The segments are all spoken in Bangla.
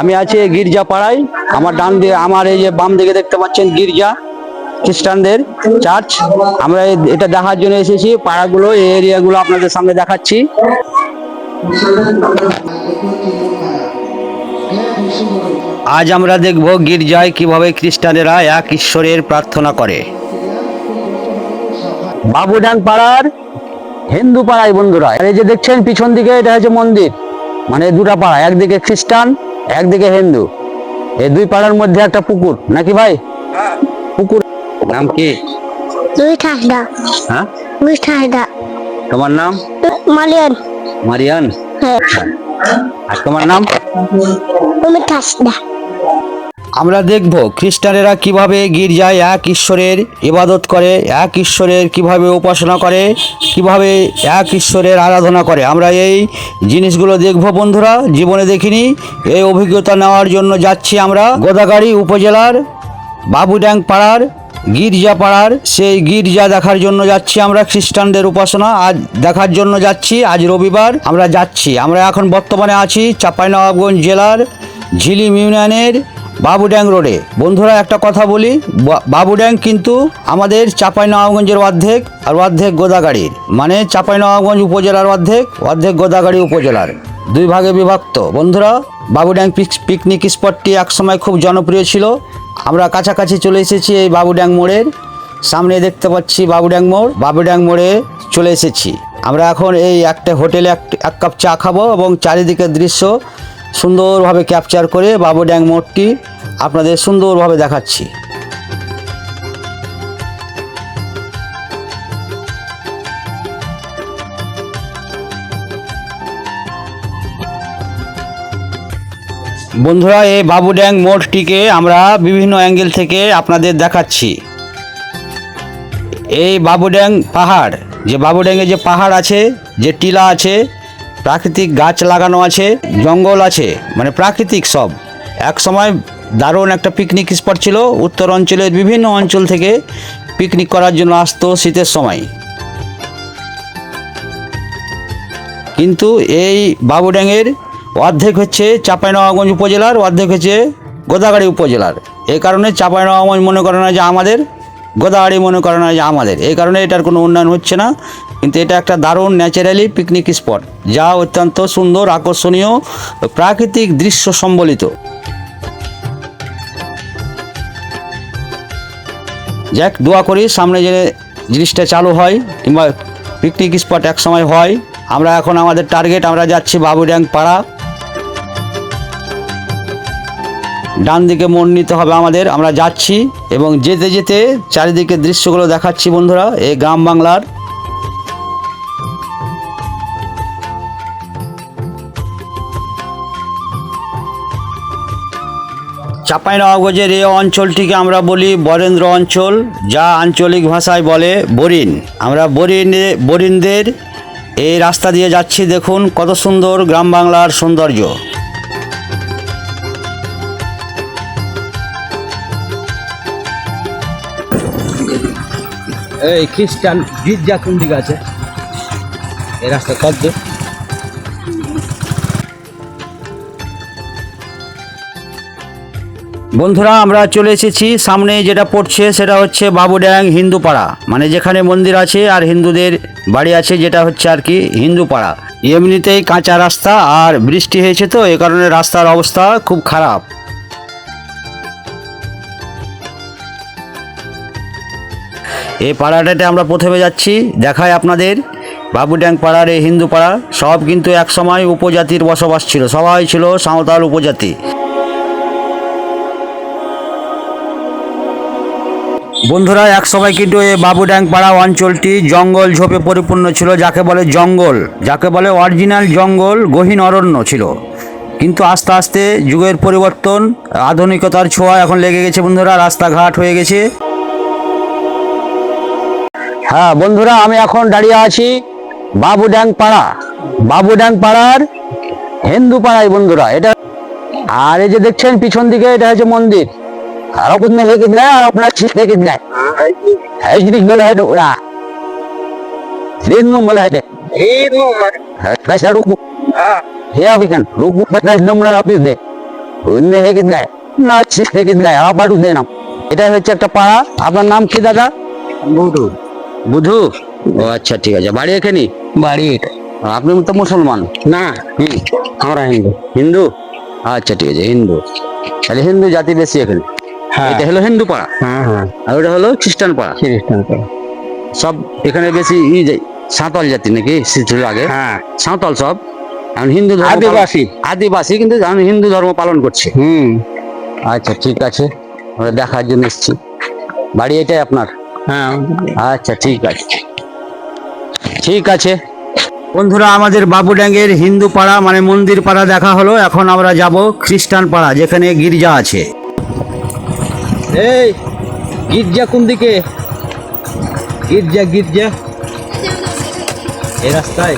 আমি আছি গির্জা পাড়ায়। আমার ডান দিকে আমার এই যে বাম দিকে দেখতে পাচ্ছেন গির্জা খ্রিস্টানদের চার্চ। আমরা এটা দেখার জন্য এসেছি। পাড়াগুলো, এই এরিয়াগুলো আপনাদের সামনে দেখাচ্ছি। আজ আমরা দেখব গির্জায় কীভাবে খ্রিস্টানেরা এক ঈশ্বরের প্রার্থনা করে। বাবুডাং পাড়ার হিন্দু পাড়ায় বন্ধুরা, এই যে দেখছেন পিছন দিকে, এটা হচ্ছে মন্দির। মানে দুটা পাড়া, একদিকে খ্রিস্টান একদিকে হিন্দু এই দুই পাড়ার মধ্যে একটা পুকুর নাকি ভাই? পুকুর নাম কি? দুই ঠাসদা হ্যাঁ? দুই ঠাসদা তোমার নাম? মালিয়ান। মারিয়ান? হ্যাঁ। আর তোমার নাম? তুমি ঠাসদা আমরা দেখব খ্রিস্টানেরা কীভাবে গির্জায় এক ঈশ্বরের ইবাদত করে, এক ঈশ্বরের কীভাবে উপাসনা করে, কীভাবে এক ঈশ্বরের আরাধনা করে। আমরা এই জিনিসগুলো দেখব বন্ধুরা, জীবনে দেখিনি। এই অভিজ্ঞতা নেওয়ার জন্য যাচ্ছি আমরা গোদাগাড়ি উপজেলার বাবুড্যাং পাড়ার গির্জা পাড়ার সেই গির্জা দেখার জন্য যাচ্ছি আমরা খ্রিস্টানদের উপাসনা। আজ দেখার জন্য যাচ্ছি, আজ রবিবার আমরা যাচ্ছি। আমরা এখন বর্তমানে আছি চাঁপাইনবাবগঞ্জ জেলার ঝিলিম ইউনিয়নের বাবুড্যাং রোডে। বন্ধুরা, একটা কথা বলি বাবুড্যাং কিন্তু আমাদের চাঁপাইনবাবগঞ্জের অর্ধেক আর অর্ধেক গোদাগাড়ির। মানে চাঁপাইনবাবগঞ্জ উপজেলার অর্ধেক অর্ধেক গোদাগাড়ি উপজেলার। দুই ভাগে বিভক্ত। বন্ধুরা, বাবুড্যাং পিক- পিকনিক স্পটটি একসময় খুব জনপ্রিয় ছিল। আমরা কাছাকাছি চলে এসেছি এই বাবুড্যাং মোড়ের। সামনে দেখতে পাচ্ছি বাবুড্যাং মোড়। বাবুড্যাং মোড়ে চলে এসেছি। আমরা এখন এই একটা হোটেলে এক কাপ চা খাব এবং চারিদিকের দৃশ্য সুন্দরভাবে ক্যাপচার করে বাবুড্যাং মোড়টি আপনাদের সুন্দরভাবে দেখাচ্ছি। বন্ধুরা, এই বাবুড্যাং মোড়টিকে আমরা বিভিন্ন অ্যাঙ্গেল থেকে আপনাদের দেখাচ্ছি। এই বাবুড্যাং পাহাড়, যে বাবুড্যাঙে যে পাহাড় আছে, যে টিলা আছে প্রাকৃতিক গাছ লাগানো আছে, জঙ্গল আছে মানে প্রাকৃতিক সব। এক সময় দারুণ একটা পিকনিক স্পট ছিল, উত্তর অঞ্চলের বিভিন্ন অঞ্চল থেকে পিকনিক করার জন্য আসতো শীতের সময়। কিন্তু এই বাবুড্যাঙের অর্ধেক হচ্ছে চাঁপাইনবাবগঞ্জ উপজেলার, অর্ধেক হচ্ছে গোদাগাড়ি উপজেলার। এই কারণে চাঁপাইনবাবগঞ্জ মনে করে না যে আমাদের, গোদাগাড়ি মনে করে না যে আমাদের। এই কারণে এটার কোনো উন্নয়ন হচ্ছে না। কিন্তু এটা একটা দারুণ ন্যাচারালি পিকনিক স্পট, যা অত্যন্ত সুন্দর, আকর্ষণীয়, প্রাকৃতিক দৃশ্য সম্বলিত। যাক, দোয়া করি সামনে যে জিনিসটা চালু হয় কিংবা পিকনিক স্পট এক সময় হয়, আমরা এখন আমাদের টার্গেট, আমরা যাচ্ছি বাবুড্যাং পাড়া ডান দিকে মোড় নিতে হবে আমাদের, আমরা যাচ্ছি এবং যেতে যেতে চারিদিকে দৃশ্যগুলো দেখাচ্ছি বন্ধুরা, এই গ্রাম বাংলার। চাঁপাইনবাবগঞ্জের এই অঞ্চলটিকে আমরা বলি বরেন্দ্র অঞ্চল, যা আঞ্চলিক ভাষায় বলে বরিন। আমরা বরিনে, বরিনদের এই রাস্তা দিয়ে যাচ্ছি, দেখুন কত সুন্দর গ্রাম বাংলার সৌন্দর্য। এই খ্রিস্টান গির্জা কোন দিকে আছে? এই রাস্তা কত বন্ধুরা, আমরা চলে এসেছি। সামনে যেটা পড়ছে সেটা হচ্ছে বাবুড্যাং হিন্দু পাড়া মানে যেখানে মন্দির আছে আর হিন্দুদের বাড়ি আছে যেটা হচ্ছে আর কি হিন্দু পাড়া এমনিতেই কাঁচা রাস্তা আর বৃষ্টি হয়েছে তো, এ কারণে রাস্তার অবস্থা খুব খারাপ। এই পাড়াটাতে আমরা প্রথমে যাচ্ছি দেখায় আপনাদের। বাবুড্যাং পাড়ার এই হিন্দু পাড়া সব কিন্তু একসময় উপজাতির বসবাস ছিল, সবাই ছিল সাঁওতাল উপজাতি। বন্ধুরা এক সময় কিন্তু এই বাবুড্যাং পাড়া অঞ্চলটি জঙ্গল ঝোপে পরিপূর্ণ ছিল, যাকে বলে জঙ্গল। যাকে বলে অরিজিনাল জঙ্গল, গহীন অরণ্য ছিল। কিন্তু আস্তে আস্তে যুগের পরিবর্তন, আধুনিকতার ছোঁয়া এখন লেগে গেছে বন্ধুরা, রাস্তাঘাট হয়ে গেছে। হ্যাঁ বন্ধুরা, আমি এখন দাঁড়িয়ে আছি বাবুড্যাং পাড়া বাবুড্যাং পাড়ার হিন্দু পাড়ায় বন্ধুরা, এটা আর এই যে দেখছেন, পিছন দিকে এটা হচ্ছে মন্দির। আরো কোথাও দেখি না আর আপনার ঠিক দেখি না এই জিনিস বলে হেঁটে ওরা দিন বলে হেঁটে पैसा रुक है अभी कन रुक पैसा नंबर ऑफिस दे অন্য হেগে দেয় না হেগে দেয় আবার উঠে নাম এটা হচ্ছে একটা পাড়া আপনার নাম কি দাদা বুধু বুধু ও আচ্ছা ঠিক আছে বাড়ি এখানে বাড়ি এটা আপনি তো মুসলমান না হুম আমরা হিন্দু হিন্দু আচ্ছা ঠিক আছে হিন্দু তাহলে হিন্দু জাতি বেশি এখানে হ্যাঁ এটা হলো হিন্দু পাড়া। হ্যাঁ হ্যাঁ। আর ওটা হলো খ্রিস্টান পাড়া। খ্রিস্টান পাড়া। সব এখানে বেশি ই সাঁওতাল জাতি নাকি ছিল আগে? হ্যাঁ। সাঁওতাল সব। এখন হিন্দু আদিবাসী। আদিবাসী কিন্তু এখন হিন্দু ধর্ম পালন করছে। হুম। আচ্ছা ঠিক আছে। আমরা দেখার জন্য এসেছি। বাড়ি এটাই আপনার? হ্যাঁ। আচ্ছা ঠিক আছে। ঠিক আছে। বন্ধুরা আমাদের বাবুডাঙ্গের হিন্দু পাড়া মানে মন্দির পাড়া দেখা হলো। এখন আমরা যাব খ্রিস্টান পাড়া যেখানে গির্জা আছে। এই, গির্জা কোন দিকে? গির্জা গির্জা। এই রাস্তায়।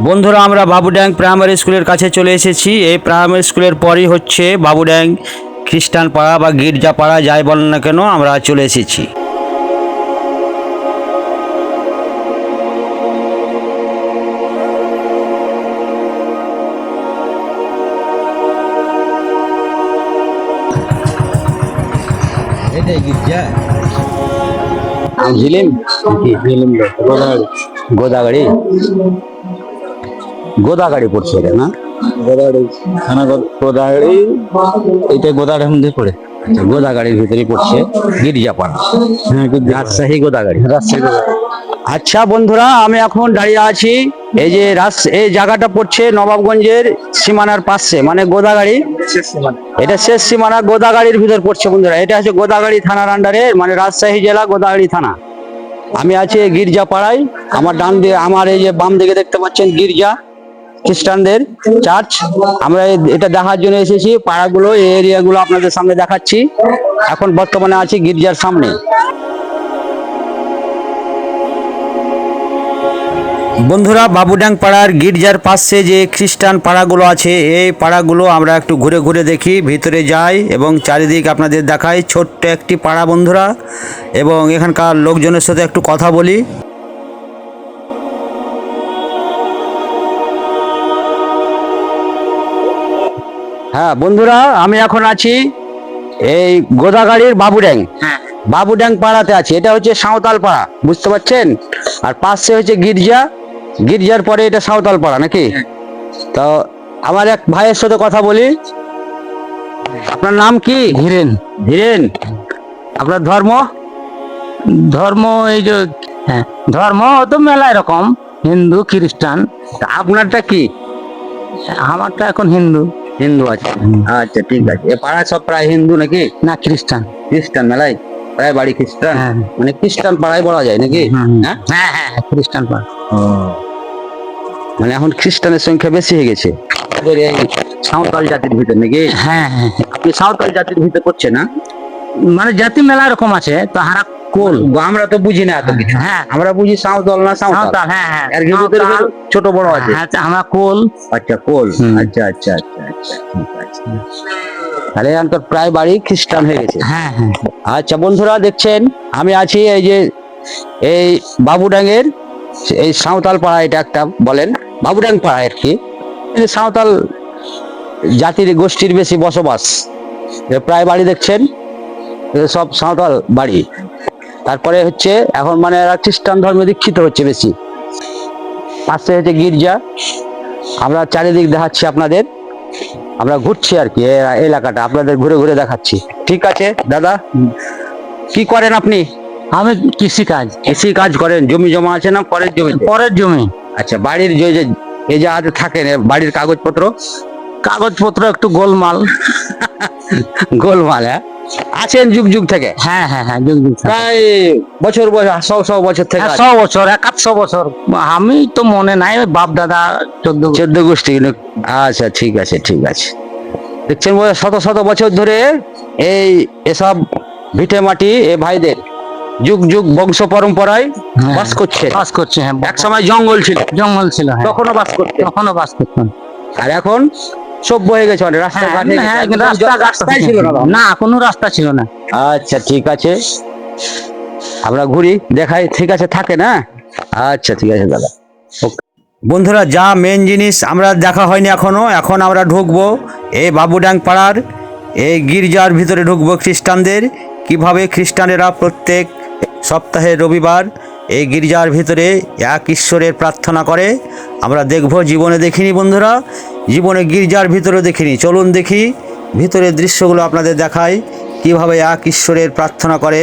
বন্ধুরা, আমরা বাবুড্যাং প্রাইমারি স্কুলের কাছে চলে এসেছি। এই প্রাইমারি স্কুলের পরই হচ্ছে বাবুড্যাং খ্রিস্টান পাড়া বা গির্জা পাড়া যাই বলেন না কেন, আমরা চলে এসেছি। ঝিলিম? ঝিলিম গোদাগাড়ি। গোদাগাড়ি? পড়ছে এটা না? গোদাগাড়ি। থানা গোদাগাড়ি এইটা গোদাগাড়ির মধ্যে পড়ে। আচ্ছা গোদাগাড়ির ভিতরে পড়ছে গির্জাপাড়া। হ্যাঁ রাজশাহী গোদাগাড়ি। রাজশাহী আচ্ছা বন্ধুরা আমি এখন দাঁড়িয়ে আছি এই যে রাস এই জায়গাটা পড়ছে নবাবগঞ্জের সীমানার পাশে মানে গোদাগাড়ি। এটা শেষ সীমানা গোদাগাড়ির ভিতর পড়ছে বন্ধুরা। এটা হচ্ছে গোদাগাড়ি থানার আন্ডারে মানে রাজশাহী জেলা গোদাগাড়ি থানা। আমি আছি গির্জা পাড়ায় আমার ডান দিকে আমার এই যে বাম দিকে দেখতে পাচ্ছেন গির্জা খ্রিস্টানদের চার্চ। আমরা এটা দেখার জন্য এসেছি। পাড়াগুলো এই এরিয়াগুলো আপনাদের সামনে দেখাচ্ছি। এখন বর্তমানে আছি গির্জার সামনে। বন্ধুরা বাবুডাং পাড়ার গির্জার পাশে যে খ্রিস্টান পাড়াগুলো আছে এই পাড়াগুলো আমরা একটু ঘুরে ঘুরে দেখি ভিতরে যাই এবং চারিদিক আপনাদের দেখাই। ছোট্ট একটি পাড়া বন্ধুরা এবং এখানকার লোকজনের সাথে একটু কথা বলি। হ্যাঁ বন্ধুরা আমি এখন আছি এই গোদাগাড়ির বাবুড্যাং। হ্যাঁ। বাবুড্যাং পাড়াতে আছে। এটা হচ্ছে সাঁওতাল পাড়া বুঝতে পারছেন? আর পাশে হচ্ছে গির্জা। গির্জার পরে এটা সাঁওতাল পাড়া নাকি তো আমার এক ভাইয়ের সাথে কথা বলি। আপনার নাম কি? ধীরেন। ধীরেন। আপনার ধর্ম? ধর্ম এই যে হ্যাঁ ধর্ম তো মেলা এরকম হিন্দু খ্রিস্টান। আপনারটা কি? আমারটা এখন হিন্দু। হিন্দু আছে। আচ্ছা ঠিক আছে। এ পাড়া সব প্রায় হিন্দু নাকি? না খ্রিস্টান। খ্রিস্টান মেলাই প্রায় বাড়ি খ্রিস্টান? হ্যাঁ। মানে খ্রিস্টান পাড়ায় বলা যায় নাকি? হ্যাঁ হ্যাঁ? হ্যাঁ হ্যাঁ, খ্রিস্টান পাড়া। মানে এখন খ্রিস্টানের সংখ্যা বেশি হয়ে গেছে। সাঁওতাল জাতির ভিতর নাকি? হ্যাঁ হ্যাঁ হ্যাঁ। আপনি সাঁওতাল জাতির ভিতর করছে না? মানে জাতি মেলা এরকম আছে তো হারা কোল আমরা তো বুঝি না এত কিছু। হ্যাঁ আমরা বুঝি সাঁওতাল না সাঁওতাল? হ্যাঁ হ্যাঁ। এর ভিতরে ছোট বড় আছে? হ্যাঁ, আমরা কোল। আচ্ছা কোল। আচ্ছা আচ্ছা আচ্ছা আচ্ছা ঠিক তাহলে এখন তো প্রায় বাড়ি খ্রিস্টান হয়ে গেছে। হ্যাঁ হ্যাঁ। আচ্ছা বন্ধুরা দেখছেন আমি আছি এই যে এই বাবুডাঙ্গের এই সাঁওতাল পাড়া এটা একটা বলেন, বাবুডাং পাড়া আর কি। সাঁওতাল জাতির গোষ্ঠীর বেশি বসবাস। প্রায় বাড়ি দেখছেন সব সাঁওতাল বাড়ি। তারপরে হচ্ছে এখন মানে এরা খ্রিস্টান ধর্মে দীক্ষিত হচ্ছে বেশি। পাশে হচ্ছে গির্জা। আমরা চারিদিক দেখাচ্ছি আপনাদের। আমরা ঘুরছি আর কি এলাকাটা, আপনাদের ঘুরে ঘুরে দেখাচ্ছি। ঠিক আছে, দাদা, কি করেন আপনি? আমি কৃষি কাজ কৃষি কাজ করেন জমি জমা আছে না পরের জমি? পরের জমি। আচ্ছা বাড়ির যে যে এই যে থাকেন বাড়ির কাগজপত্র? কাগজপত্র একটু গোলমাল। গোলমাল হ্যাঁ? আছেন যুগ যুগ থেকে? হ্যাঁ হ্যাঁ হ্যাঁ যুগ যুগ প্রায় বছর বছর শো শো বছর থেকে হ্যাঁ। ছ বছর একাশো বছর। আমি তো মনে নাই বাপ দাদা চোদ্দ চোদ্দ গোষ্ঠী আচ্ছা ঠিক আছে ঠিক আছে। দেখছেন শত শত বছর ধরে এই এসব ভিটে মাটি এ ভাইদের। যুগ যুগ বংশ পরম্পরায় হ্যাঁ। বাস করছে। বাস করছে হ্যাঁ এক সময় জঙ্গল ছিল। জঙ্গল ছিল তখনও বাস করতে তখনও বাস করতাম। আর এখন সভ্য হয়ে গেছে মানে রাস্তা হ্যাঁ, হ্যাঁ, কিন্তু রাস্তা রাস্তাই ছিল না। না কোনো রাস্তা ছিল না। আচ্ছা ঠিক আছে। আমরা ঘুরি দেখাই ঠিক আছে থাকে না? আচ্ছা ঠিক আছে দাদা। বন্ধুরা যা মেন জিনিস আমরা দেখা হয়নি এখনও। এখন আমরা ঢুকবো এই বাবুডাং পাড়ার এই গির্জার ভিতরে ঢুকবো খ্রিস্টানদের। কীভাবে খ্রিস্টানেরা প্রত্যেক সপ্তাহের রবিবার এই গির্জার ভিতরে এক ঈশ্বরের প্রার্থনা করে। আমরা দেখব, জীবনে দেখিনি বন্ধুরা, জীবনে গির্জার ভিতরে দেখিনি। চলুন দেখি, ভিতরের দৃশ্যগুলো আপনাদের দেখাই, কীভাবে এক ঈশ্বরের প্রার্থনা করে।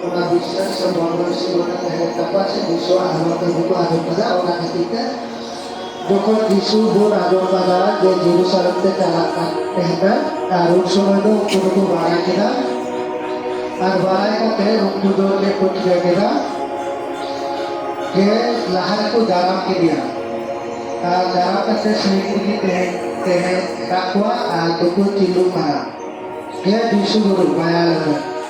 penghabisan sembrono siwunan hetapan sediswa anota buku adopada orang ketika Dokon isu bor adon pagalan je Jerusalem te talakan tehta arun sumado kurutu bara kita আর বাড়ায় কাতে রুকু দৌড়ে পটিয়া kita কে লাহার কো দারাম কে দিয়া আর দারাম কাছে শ্রেণী কি তেহে তেহে কাকুয়া আর দুকু চিলু মারা কে দিশু গুরু মায়া লাগা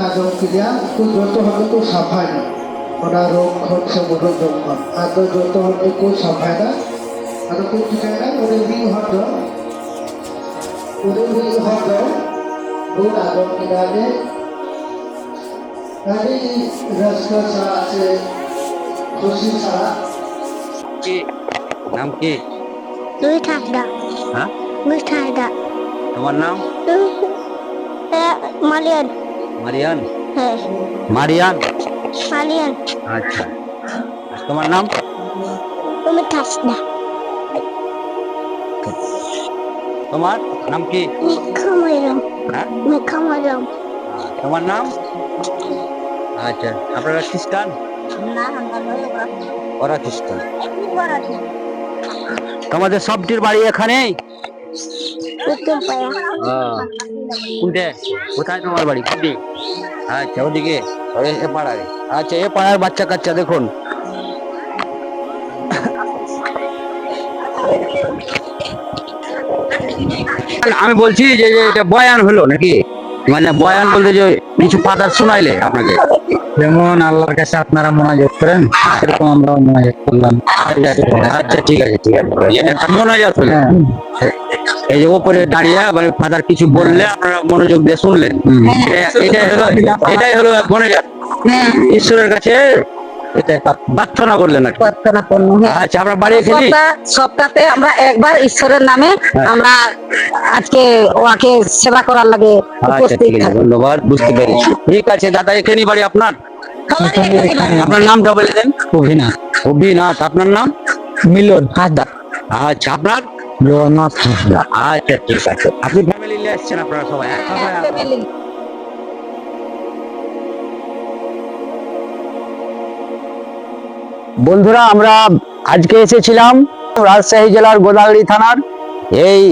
আদৌ কিনা যত হবে তো সাফাই না রোগ হচ্ছে বড় জঙ্গল আর তো যত হতে কেউ সাফায় না আর কেউ কি ওদের বিয়ে ওদের ওর আগর কিনারে ছাড়া আছে খুশি ছাড়া কি নাম কি? ঠাসদা হ্যাঁ? তোমার নাম? মালিয়ান। মারিয়ান হ্যাঁ। মারিয়ান? মালিয়ান। আচ্ছা। তোমার নাম? তুমি ঠাসদা তোমার নাম কি? খামাইলাম হ্যাঁ? খামাইলাম তোমার নাম? আচ্ছা। আপনারা খ্রিস্টান? ওরা খ্রিস্টান। তোমাদের সবটির বাড়ি এখানেই? কোনটে কোথায় তোমার বাড়ি কোনটি আচ্ছা ওদিকে এ পাড়ায় আচ্ছা এ পাড়ার বাচ্চা কাচ্চা দেখুন আমি বলছি যে এটা বয়ান হলো নাকি মানে বয়ান বলতে যে কিছু পাতা শোনাইলে আপনাকে যেমন আল্লাহর কাছে আপনারা মোনাজাত করেন এরকম আমরা মোনাজাত করলাম। আচ্ছা ঠিক আছে ঠিক আছে। এটা মোনাজাত হলো। হ্যাঁ। এই যে ওপরে দাঁড়িয়ে মানে ফাদার কিছু বললে আপনারা মনোযোগ দিয়ে শুনলেন। এটা- এটাই হলো এটাই হলো মনোযোগ ঈশ্বরের কাছে প্রার্থনা করলেন প্রার্থনা হ্যাঁ। আচ্ছা আমরা বাড়ি খেলি সপ্তাহে আমরা একবার ঈশ্বরের নামে আমরা আজকে ওকে সেবা করার লাগে আচ্ছা উপস্থিত ধন্যবাদ বুঝতে পেরেছি। ঠিক আছে দাদা এখানেই বাড়ি আপনার? আপনার নামটা বলে দেন। অভিনাথ। অভিনাথ আপনার নাম? মিলন হাসদার আচ্ছা আপনার? আচ্ছা ঠিক আছে আপনি ফ্যামিলি নিয়ে আসছেন আপনারা সবাই সবাই বন্ধুরা আমরা আজকে এসেছিলাম রাজশাহী জেলার গোদাগাড়ি থানার এই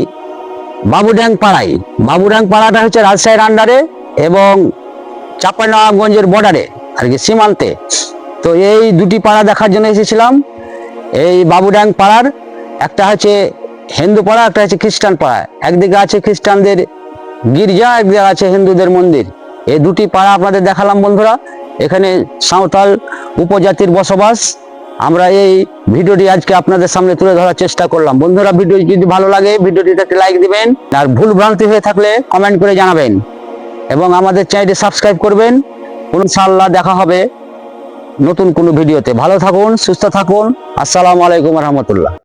বাবুড্যাং পাড়ায় বাবুড্যাং পাড়াটা হচ্ছে রাজশাহীর আন্ডারে এবং চাঁপাইনবাবগঞ্জের বর্ডারে আর কি সীমান্তে। তো এই দুটি পাড়া দেখার জন্য এসেছিলাম। এই বাবুড্যাং পাড়ার একটা হচ্ছে হিন্দু পাড়া, একটা আছে খ্রিস্টান পাড়া। একদিকে আছে খ্রিস্টানদের গির্জা, একদিকে আছে হিন্দুদের মন্দির। এই দুটি পাড়া আপনাদের দেখালাম বন্ধুরা। এখানে সাঁওতাল উপজাতির বসবাস। আমরা এই ভিডিওটি আজকে আপনাদের সামনে তুলে ধরার চেষ্টা করলাম। বন্ধুরা ভিডিও যদি ভালো লাগে, ভিডিওটিতে লাইক দিবেন। আর ভুল ভ্রান্তি হয়ে থাকলে কমেন্ট করে জানাবেন। এবং আমাদের চ্যানেলটি সাবস্ক্রাইব করবেন। ইনশাআল্লাহ দেখা হবে নতুন কোনো ভিডিওতে। ভালো থাকুন, সুস্থ থাকুন। আসসালামু আলাইকুম রহমতুল্লাহ।